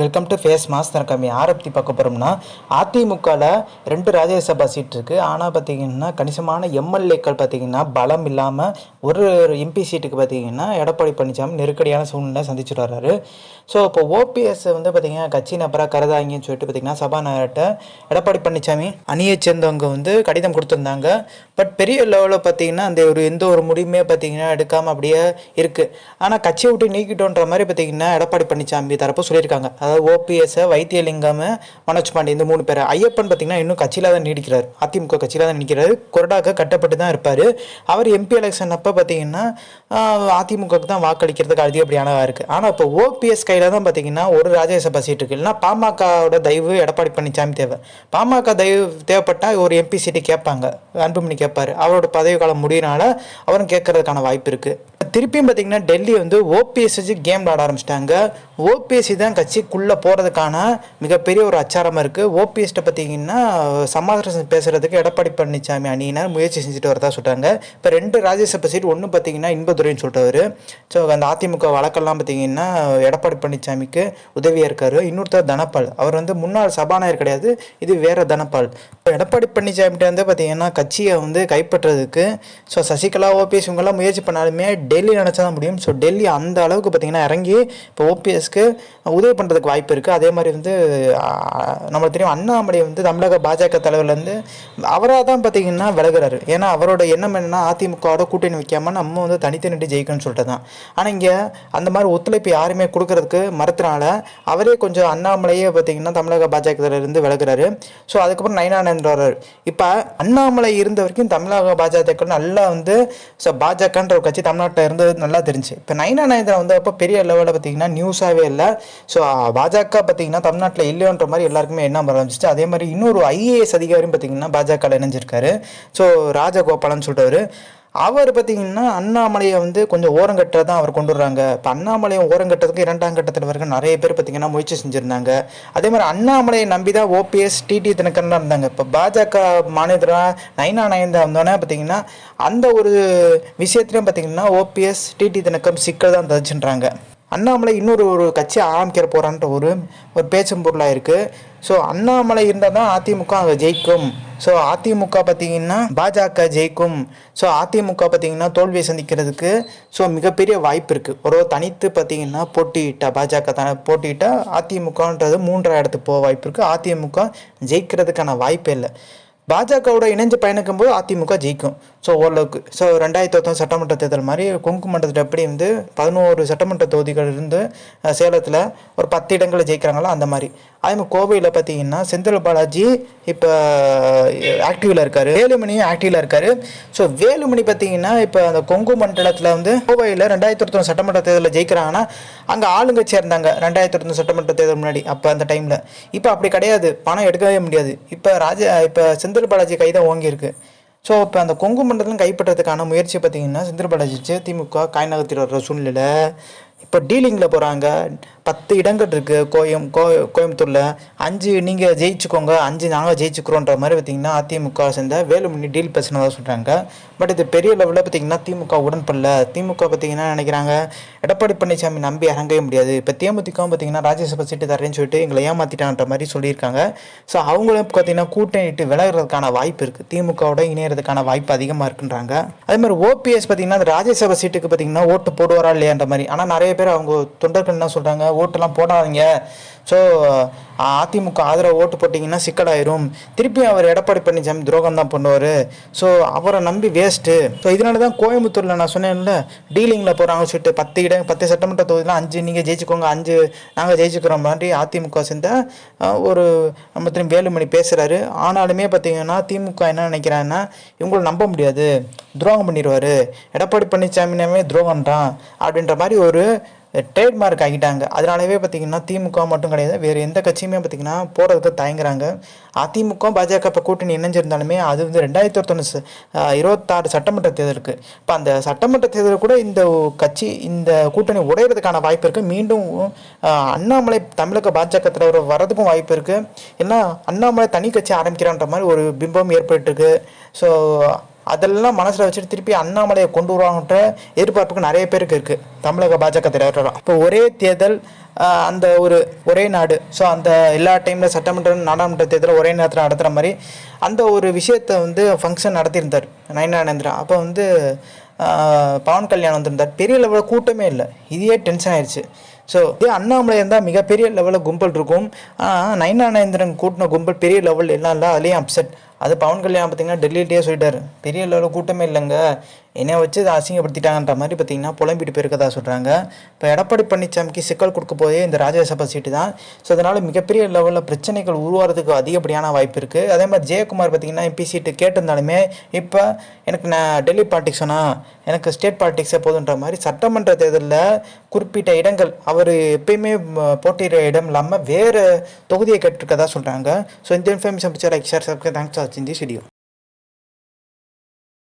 Welcome to face mass கம்மி யாரை பற்றி பார்க்க போகிறோம்னா அதிமுகவில் ரெண்டு ராஜ்யசபா சீட் இருக்குது ஆனால் பார்த்திங்கன்னா கணிசமான எம்எல்ஏக்கள் பார்த்தீங்கன்னா பலம் இல்லாமல் ஒரு எம்பி சீட்டுக்கு பார்த்தீங்கன்னா எடப்பாடி பழனிசாமி நெருக்கடியான சூழ்நிலை சந்திச்சுட்டு வர்றாரு. ஸோ இப்போ ஓபிஎஸ் வந்து பார்த்தீங்கன்னா கட்சி நபராக கருதாங்கன்னு சொல்லிட்டு பார்த்தீங்கன்னா சபாநாயகர்கிட்ட எடப்பாடி பழனிசாமி அணியை சேர்ந்தவங்க வந்து கடிதம் கொடுத்துருந்தாங்க. பட் பெரிய லெவலில் பார்த்தீங்கன்னா அந்த ஒரு எந்த ஒரு முடிவுமே பார்த்தீங்கன்னா எடுக்காமல் அப்படியே இருக்குது ஆனால் கட்சியை விட்டு நீக்கிட்டோன்ற மாதிரி பார்த்தீங்கன்னா எடப்பாடி பழனிசாமி தரப்பு சொல்லியிருக்காங்க. அதாவது ஓபிஎஸ் வைத்தியலிங்கம் மனோஜ் பாண்டே இந்த மூணு பேர். ஐயப்பன் பார்த்தீங்கன்னா இன்னும் கட்சியில் தான் நீடிக்கிறார். அதிமுக கட்சியில் தான் நிற்கிறார் கொரடாக்க கட்டப்பட்டு தான் இருப்பார். அவர் எம்பி எலெக்ஷன் அப்போ பார்த்தீங்கன்னா அதிமுகவுக்கு தான் வாக்களிக்கிறதுக்கு அதிகப்படியானதாக இருக்குது ஆனால் இப்போ ஓபிஎஸ் கையில் தான் பார்த்தீங்கன்னா ஒரு ராஜ்யசபா சீட் இருக்குது இல்லைன்னா பாமகவோட தயவு எடப்பாடி பழனிசாமி தேவை. பாமக தயவு தேவைப்பட்டால் ஒரு எம்பி சீட்டு கேட்பாங்க. அன்புமணி கேட்பார். அவரோட பதவி காலம் முடியனால அவரும் கேட்கறதுக்கான வாய்ப்பு இருக்குது திருப்பியும் பார்த்தீங்கன்னா டெல்லி வந்து ஓபிஎஸ் வச்சு கேம் விளாட ஆரம்பிச்சிட்டாங்க. ஓபிஎஸ்சி தான் கட்சிக்குள்ளே போகிறதுக்கான மிகப்பெரிய ஒரு அச்சாரமாக இருக்குது ஓபிஎஸ்ட்டை பார்த்தீங்கன்னா சமாதானம் பேசுகிறதுக்கு எடப்பாடி பழனிசாமி அணியினர் முயற்சி செஞ்சுட்டு வரதா சொல்கிறாங்க இப்போ ரெண்டு ராஜ்யசபா சீட் ஒன்று பார்த்தீங்கன்னா இன்பதுரைன்னு சொல்லிட்டு ஸோ அந்த அதிமுக வழக்கெல்லாம் பார்த்தீங்கன்னா எடப்பாடி பழனிசாமிக்கு உதவியாக இருக்கார். இன்னொருத்தர் தனபால். அவர் வந்து முன்னாள் சபாநாயகர் கிடையாது. இது வேறு தனபால். இப்போ எடப்பாடி பழனிசாமிகிட்ட வந்து பார்த்தீங்கன்னா கட்சியை வந்து கைப்பற்றுறதுக்கு ஸோ சசிகலா ஓபிஎஸ் இவங்கெல்லாம் முயற்சி பண்ணாலுமே டெல்லி நினச்சா தான் முடியும். ஸோ டெல்லி அந்த அளவுக்கு பார்த்தீங்கன்னா இறங்கி இப்போ ஓபிஎஸ் காங்கிரஸ்க்கு உதவி பண்ணுறதுக்கு வாய்ப்பு இருக்குது அதே மாதிரி வந்து நம்மளுக்கு தெரியும் அண்ணாமலை வந்து தமிழக பாஜக தலைவர்லேருந்து அவராக தான் பார்த்தீங்கன்னா விலகுறாரு. ஏன்னா அவரோட எண்ணம் என்னென்னா அதிமுகவோட கூட்டணி வைக்காமல் நம்ம வந்து தனித்து நின்று ஜெயிக்கணும்னு சொல்லிட்டு தான் ஆனால் இங்கே அந்த மாதிரி ஒத்துழைப்பு யாருமே கொடுக்கறதுக்கு மறுத்தனால அவரே கொஞ்சம் அண்ணாமலையே பார்த்தீங்கன்னா தமிழக பாஜக தலைவர்லேருந்து விலகுறாரு. ஸோ அதுக்கப்புறம் நயனானந்த் வர்றாரு இப்போ அண்ணாமலை இருந்த வரைக்கும் தமிழக பாஜக நல்லா வந்து ஸோ பாஜகன்ற ஒரு கட்சி தமிழ்நாட்டில் இருந்தது நல்லா தெரிஞ்சு. இப்போ நயனானந்தன் வந்து அப்போ பெரிய லெவலில் பார்த்தீங்கன்னா நியூஸாக நியூஸாகவே இல்லை. ஸோ பாஜக பார்த்தீங்கன்னா தமிழ்நாட்டில் இல்லைன்ற மாதிரி எல்லாருக்குமே என்ன ஆரம்பிச்சிச்சு. அதே மாதிரி இன்னொரு ஐஏஎஸ் அதிகாரியும் பார்த்தீங்கன்னா பாஜகவில் இணைஞ்சிருக்காரு. ஸோ ராஜகோபாலன் சொல்லிட்டு அவர் பார்த்தீங்கன்னா அண்ணாமலையை வந்து கொஞ்சம் ஓரங்கட்ட தான் அவர் கொண்டு வர்றாங்க. இப்போ அண்ணாமலையை ஓரங்கட்டதுக்கு இரண்டாம் கட்டத்தில் வரைக்கும் நிறைய பேர் பார்த்தீங்கன்னா முயற்சி செஞ்சுருந்தாங்க. அதே மாதிரி அண்ணாமலையை நம்பி தான் ஓபிஎஸ் டிடி தினகரன் இருந்தாங்க. இப்போ பாஜக மாநிலராக நைனா நயந்தா வந்தோடனே பார்த்தீங்கன்னா அந்த ஒரு விஷயத்துலையும் பார்த்தீங்கன்னா ஓபிஎஸ் டிடி தினகரன் சிக்கல் தான் தச்சுன்றாங்க அண்ணாமலை இன்னொரு ஒரு கட்சி ஆரம்பிக்கிற போகிறான்ற ஒரு ஒரு பேச்சும் பொருளாக இருக்குது ஸோ அண்ணாமலை இருந்தால் தான் அதிமுக அங்கே ஜெயிக்கும். ஸோ அதிமுக பார்த்திங்கன்னா பாஜக ஜெயிக்கும். ஸோ அதிமுக பார்த்திங்கன்னா தோல்வியை சந்திக்கிறதுக்கு ஸோ மிகப்பெரிய வாய்ப்பு இருக்குது ஒரு தனித்து பார்த்திங்கன்னா போட்டியிட்டா பாஜக தானே போட்டியிட்டா அதிமுகன்றது மூன்றாம் இடத்துக்கு போக வாய்ப்பு இருக்குது அதிமுக ஜெயிக்கிறதுக்கான வாய்ப்பே இல்லை. பாஜகவோட இணைஞ்சு பயணிக்கும் போது அதிமுக ஜெயிக்கும். ஸோ ஓரளவுக்கு ஸோ ரெண்டாயிரத்தி ஒருத்தம் சட்டமன்ற தேர்தல் மாதிரி கொங்கு மண்டலத்தில் எப்படி வந்து பதினோரு சட்டமன்ற தொகுதிகள் இருந்து சேலத்தில் ஒரு பத்து இடங்களில் ஜெயிக்கிறாங்களோ அந்த மாதிரி. அதே மாதிரி கோவையில் பார்த்தீங்கன்னா செந்தில் பாலாஜி இப்போ ஆக்டிவில் இருக்கார். வேலுமணியும் ஆக்டிவில் இருக்கார். ஸோ வேலுமணி பார்த்தீங்கன்னா இப்போ அந்த கொங்கு மண்டலத்தில் வந்து கோவையில் ரெண்டாயிரத்தி ஒருத்தம் சட்டமன்ற தேர்தலில் ஜெயிக்கிறாங்கன்னா அங்கே ஆளுங்கட்சி இருந்தாங்க ரெண்டாயிரத்தி ஒருத்தம் சட்டமன்ற தேர்தல் முன்னாடி அப்போ அந்த டைமில் இப்போ அப்படி கிடையாது. பணம் எடுக்கவே முடியாது. இப்போ ராஜா இப்போ செந்தில் பாலாஜி கை தான் ஓங்கியிருக்கு ஸோ இப்போ அந்த கொங்கு மண்டலம் கைப்பற்றதுக்கான முயற்சி பார்த்தீங்கன்னா செந்தில் பாலாஜி திமுக காய் நகர்த்திட்டு வர்ற சூழ்நிலை இப்போ டீலிங்கில் போகிறாங்க பத்து இடங்கள் இருக்குது கோயம் கோ கோயம்புத்தூரில். அஞ்சு நீங்கள் ஜெயிச்சுக்கோங்க. அஞ்சு நாங்கள் ஜெயிச்சுக்கிறோன்ற மாதிரி பார்த்தீங்கன்னா அதிமுக சேர்ந்த வேலுமணி டீல் பேசினதாக சொல்கிறாங்க பட் இது பெரிய லெவலில் பார்த்தீங்கன்னா திமுக உடன்படல திமுக பார்த்தீங்கன்னா நினைக்கிறாங்க? எடப்பாடி பழனிசாமி நம்பி இறங்கவே முடியாது. இப்போ தேமுதிகவும் பார்த்தீங்கன்னா ராஜ்யசபா சீட்டு தரேன்னு சொல்லிட்டு எங்களை ஏமாற்றிட்டான்ற மாதிரி சொல்லியிருக்காங்க. ஸோ அவங்களும் பார்த்தீங்கன்னா கூட்டணிட்டு விலகிறதுக்கான வாய்ப்பு இருக்குது திமுகவோட இணையறதுக்கான வாய்ப்பு அதிகமாக இருக்குன்றாங்க. அதே மாதிரி ஓபிஎஸ் பார்த்திங்கன்னா அந்த ராஜ்யசபா சீட்டுக்கு பார்த்தீங்கன்னா ஓட்டு போடுவாரா இல்லையான்ற மாதிரி. ஆனால் நிறைய பேர் அவங்க தொண்டர்கள் என்ன சொல்கிறாங்க ஓட்டெல்லாம் போடாதீங்க. ஸோ அதிமுக ஆதரவு ஓட்டு போட்டிங்கன்னா சிக்கலாயிரும். திருப்பி அவர் எடப்பாடி பழனிசாமி துரோகம் தான் பண்ணுவார். ஸோ அவரை நம்பி வேஸ்ட்டு ஸோ இதனால தான் கோயம்புத்தூரில் நான் சொன்னேன்ல டீலிங்கில் போகிறாங்க சொல்லிட்டு பத்து இடம் பத்து சட்டமன்ற தொகுதியில் அஞ்சு நீங்கள் ஜெயிச்சுக்கோங்க அஞ்சு நாங்கள் ஜெயிச்சுக்கிற மாதிரி அதிமுக சேர்ந்தால் ஒரு நம்ம திரும்ப வேலுமணி பேசுகிறாரு ஆனாலுமே பார்த்தீங்கன்னா திமுக என்ன நினைக்கிறாங்கன்னா இவங்களை நம்ப முடியாது. துரோகம் பண்ணிடுவார் எடப்பாடி பழனிசாமினாமே துரோகம் தான் அப்படின்ற மாதிரி ஒரு ட்ரேட்மார்க் ஆகிட்டாங்க. அதனாலவே பார்த்திங்கன்னா திமுக மட்டும் கிடையாது வேறு எந்த கட்சியுமே பார்த்தீங்கன்னா போகிறதுக்கு தயங்குறாங்க. அதிமுக பாஜக இப்போ கூட்டணி இணைஞ்சிருந்தாலுமே அது வந்து ரெண்டாயிரத்தி ஒருத்தொன்று இருபத்தாறு சட்டமன்ற தேர்தல் இருக்குது இப்போ அந்த சட்டமன்ற தேர்தலில் கூட இந்த கட்சி இந்த கூட்டணி உடையிறதுக்கான வாய்ப்பு இருக்குது மீண்டும் அண்ணாமலை தமிழக பாஜக தலைவர் வரதுக்கும் வாய்ப்பு இருக்குது ஏன்னா அண்ணாமலை தனி கட்சி ஆரம்பிக்கிறான்ற மாதிரி ஒரு பிம்பம் ஏற்பட்டுருக்கு. ஸோ அதெல்லாம் மனசில் வச்சுட்டு திருப்பி அண்ணாமலையை கொண்டு வருவாங்கன்ற எதிர்பார்ப்புக்கு நிறைய பேருக்கு இருக்குது தமிழக பாஜக தலைவர்களாக இப்போ ஒரே தேர்தல் அந்த ஒரு ஒரே நாடு. ஸோ அந்த எல்லா டைமில் சட்டமன்ற நாடாளுமன்ற தேர்தல் ஒரே நேரத்தில் நடத்துகிற மாதிரி அந்த ஒரு விஷயத்தை வந்து ஃபங்க்ஷன் நடத்தியிருந்தார் நயனானேந்திரன் அப்போ வந்து பவன் கல்யாணம் வந்திருந்தார். பெரிய லெவலில் கூட்டமே இல்லை. இதையே டென்ஷன் ஆயிடுச்சு ஸோ இதே அண்ணாமலை இருந்தால் மிகப்பெரிய லெவலில் கும்பல் இருக்கும். ஆனால் நயனானேந்திரன் கூட்டின கும்பல் பெரிய லெவல் எல்லாம் இல்லை அதுலேயும் அப்செட் அது பவன் கல்யாணம் பார்த்தீங்கன்னா டெல்லியிலேயே சொல்லிட்டார். பெரிய லெவலில் கூட்டமே இல்லைங்க. என்னையை வச்சு இதை அசிங்கப்படுத்திட்டாங்கன்ற மாதிரி பார்த்தீங்கன்னா புலம்பிட்டு போயிருக்கதா சொல்கிறாங்க இப்போ எடப்பாடி பழனிசாமிக்கு சிக்கல் கொடுக்க போதே இந்த ராஜ்யசபா சீட்டு தான். ஸோ அதனால் மிகப்பெரிய லெவலில் பிரச்சனைகள் உருவாகிறதுக்கு அதிகப்படியான வாய்ப்பு இருக்குது அதே மாதிரி ஜெயக்குமார் பார்த்தீங்கன்னா எம்பி சீட்டு கேட்டிருந்தாலுமே இப்போ எனக்கு நான் டெல்லி பாலிடிக்ஸ் சொன்னால் எனக்கு ஸ்டேட் பாலிடிக்ஸே போதுன்ற மாதிரி சட்டமன்ற தேர்தலில் குறிப்பிட்ட இடங்கள் அவர் எப்பயுமே ம, போட்டியிடுற இடம் இல்லாமல் வேறு தொகுதியை கேட்டிருக்கதா சொல்கிறாங்க ஸோ இந்த இன்ஃபர்மேஷன் பிடிச்சா like share subscribe thanks in this video.